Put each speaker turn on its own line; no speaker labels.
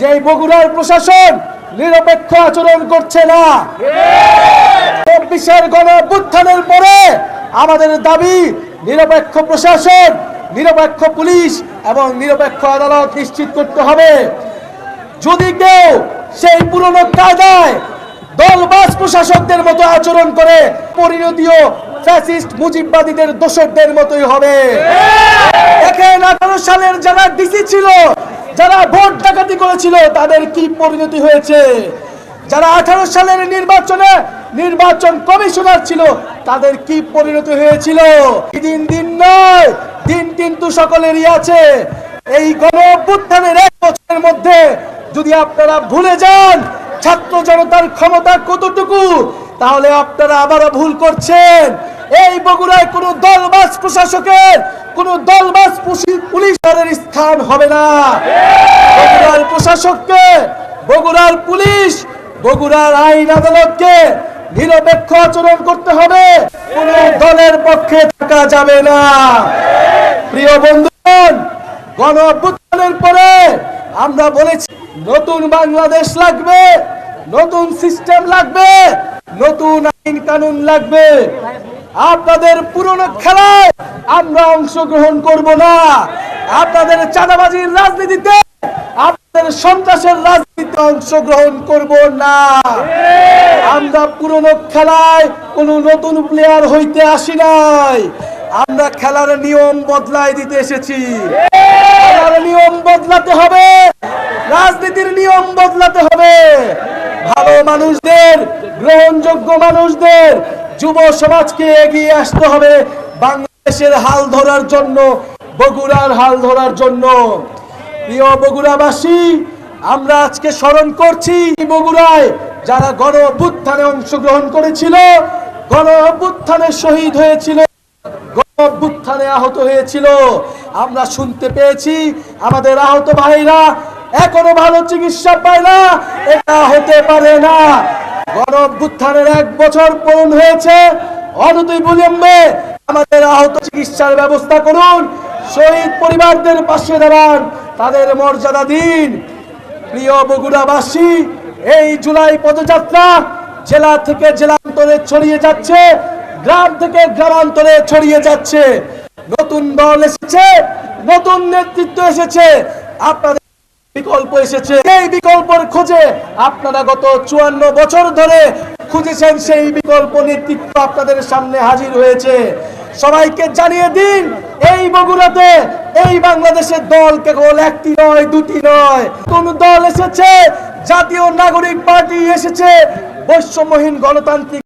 যে বগুড়ার প্রশাসন নিরপেক্ষ আচরণ করছে না। চব্বিশের গণ পরে আমাদের দাবি, নিরপেক্ষ প্রশাসন, নিরপেক্ষ পুলিশ এবং নিরপেক্ষ আদালত নিশ্চিত করতে হবে। যদি কেউ সেই পুরনো কায়দায় দলবাস প্রশাসকদের মতো আচরণ করে, পরিণতিও ফ্যাসিস্ট মুজিববাদীদের দোষরদের মতোই হবে। দেখেন, আঠারো সালের যারা ডিসি ছিল করেছিল, তাদের কি পরিণতি হয়েছে? যারা আঠারো সালের নির্বাচনে নির্বাচন কমিশনার ছিল, তাদের কি পরিণতি হয়েছিল? দিন দিন নয়, দিন কিন্তু সকলেরই আছে। এই গণ অভ্যুত্থানের এক বছরের মধ্যে যদি আপনারা ভুলে যান, ছাত্র জনতার ক্ষমতা কতটুকু, তাহলে আপনারা আবারও ভুল করছেন। এই বগুড়ায় কোন দলবাস প্রশাসকের, কোন দলবাস পুশি- পুলিশের স্থান হবে না। বগুড়ার প্রশাসককে, বগুড়ার পুলিশ, বগুড়ার আইন আদালতকে নিরপেক্ষ আচরণ করতে হবে। কোন দলের পক্ষে থাকা যাবে না। প্রিয় বন্ধুগণ, গণ পরে আমরা বলেছি, নতুন বাংলাদেশ লাগবে, নতুন সিস্টেম লাগবে, নতুন আইন কানুন লাগবে। আপনাদের পুরনো খেলায় আমরা অংশগ্রহণ করব না। আপনাদের চাঁদাবাজির রাজনীতিতে আপনাদের সন্ত্রাসের রাজনীতিতে অংশগ্রহণ করব না। আমরা পুরনো খেলায় কোনো নতুন প্লেয়ার হইতে আসি নাই। আমরা খেলার নিয়ম বদলায় দিতে এসেছি। খেলার নিয়ম বদলাতে হবে, রাজনীতির নিয়ম বদলাতে হবে। ভালো মানুষদের, গ্রহণযোগ্য মানুষদের, যুব সমাজকে এগিয়ে আসতে হবে। বাংলাদেশের হাল ধরার জন্য, বগুড়ার হাল ধরার জন্য। প্রিয় বগুড়াবাসী, আমরা আজকে স্মরণ করছি বগুড়ায় যারা গণ অভ্যুত্থানে অংশগ্রহণ করেছিল গণ অভ্যুত্থানে শহীদ হয়েছিল গণ অভ্যুত্থানে আহত হয়েছিল। আমরা শুনতে পেয়েছি, আমাদের আহত ভাইরা এখনও ভালো চিকিৎসা পায় না এটা হতে পারে না। গণ অভ্যুত্থানের এক বছর পূরণ হয়েছে, অনতি বিলম্বে আমাদের আহত চিকিৎসার ব্যবস্থা করুন, শহীদ পরিবারদের পাশে দাঁড়ান। তাদের মর্যাদা দিন। প্রিয় বগুড়াবাসী, এই জুলাই পদযাত্রা জেলা থেকে জেলান্তরে ছড়িয়ে যাচ্ছে, গ্রাম থেকে গ্রামান্তরে ছড়িয়ে যাচ্ছে। নতুন দল এসেছে, নতুন নেতৃত্ব এসেছে, আপনাদের বিকল্প এসেছে। এই বিকল্পের খোঁজে আপনারা গত চুয়ান্ন বছর ধরে খুঁজেছেন সেই বিকল্প নেতৃত্ব আপনাদের সামনে হাজির হয়েছে। সবাইকে জানিয়ে দিন, এই বগুড়াতে এই বাংলাদেশের দল কেবল একটি নয়, দুটি নয়। কোন দল এসেছে? জাতীয় নাগরিক পার্টি এসেছে। বৈষম্যহীন গণতান্ত্রিক